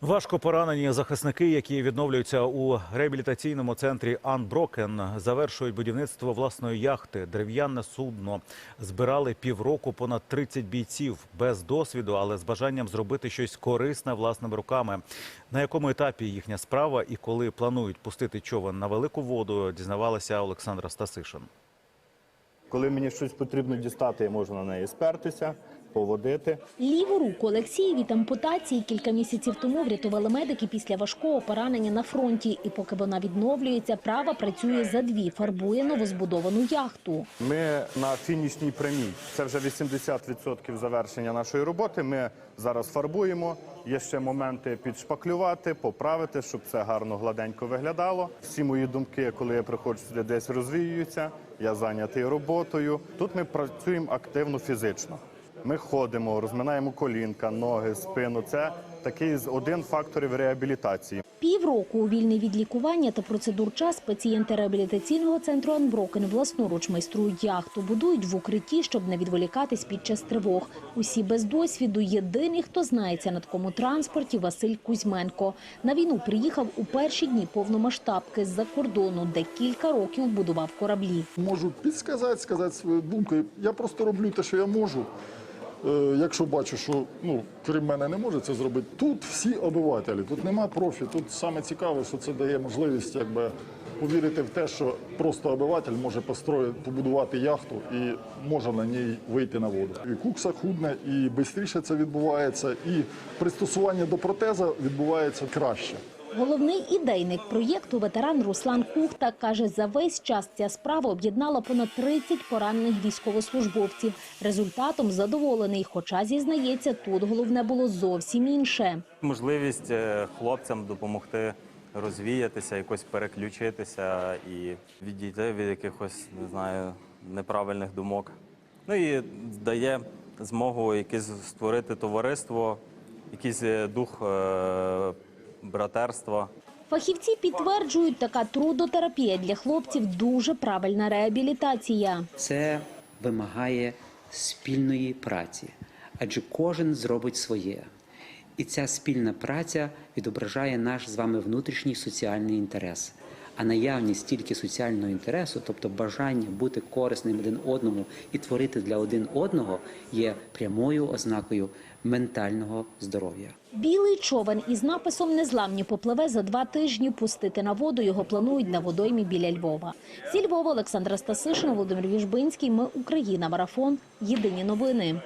Важко поранені захисники, які відновлюються у реабілітаційному центрі Анброкен, завершують будівництво власної яхти. Дерев'яне судно збирали півроку понад 30 бійців без досвіду, але з бажанням зробити щось корисне власними руками. На якому етапі їхня справа і коли планують пустити човен на велику воду, дізнавалася Олександра Стасишин. Коли мені щось потрібно дістати, я можу на неї спертися, поводити. Ліву руку Олексію від ампутації кілька місяців тому врятували медики після важкого поранення на фронті. І поки вона відновлюється, права працює за дві, фарбує новозбудовану яхту. Ми на фінішній прямій. Це вже 80% завершення нашої роботи. Ми зараз фарбуємо. Є ще моменти підшпаклювати, поправити, щоб це гарно гладенько виглядало. Всі мої думки, коли я приходжу сюди, десь розвіюються. Я зайнятий роботою. Тут ми працюємо активно фізично. Ми ходимо, розминаємо колінка, ноги, спину. Це такий з- один факторів реабілітації. Півроку у вільний від лікування та процедур час пацієнти реабілітаційного центру Анброкен власноруч майструють яхту, будують в укритті, щоб не відволікатись під час тривог. Усі без досвіду. Єдиний, хто знається на такому транспорті, Василь Кузьменко. На війну приїхав у перші дні повномасштабки з-за кордону, де кілька років будував кораблі. Можу підсказати, сказати свою думку. Я просто роблю те, що я можу. Е, Якщо бачу, що ну, крім мене не може це зробити, тут всі обивателі, тут нема профі. Тут саме цікаве, що це дає можливість якби, повірити в те, що просто обиватель може построїти, побудувати яхту і може на ній вийти на воду. І кукса худне, і швидше це відбувається, і пристосування до протеза відбувається краще. Головний ідейник проєкту ветеран Руслан Кухта каже, за весь час ця справа об'єднала понад 30 поранених військовослужбовців. Результатом задоволений, хоча зізнається, тут головне було зовсім інше. Можливість е, хлопцям допомогти розвіятися, якось переключитися і відійти від якихось, не знаю, неправильних думок. Ну і дає змогу якесь створити товариство, якийсь е, дух е, братерства. Фахівці підтверджують, така трудотерапія для хлопців дуже правильна реабілітація. Це вимагає спільної праці, адже кожен зробить своє. І ця спільна праця відображає наш з вами внутрішній соціальний інтерес. А наявність тільки соціального інтересу, тобто бажання бути корисним один одному і творити для один одного, є прямою ознакою ментального здоров'я. Білий човен із написом «Незламні» попливе за два тижні. Пустити на воду його планують на водоймі біля Львова. Зі Львова Олександра Стасишина, Володимир Віжбинський. Ми Україна. Марафон. Єдині новини.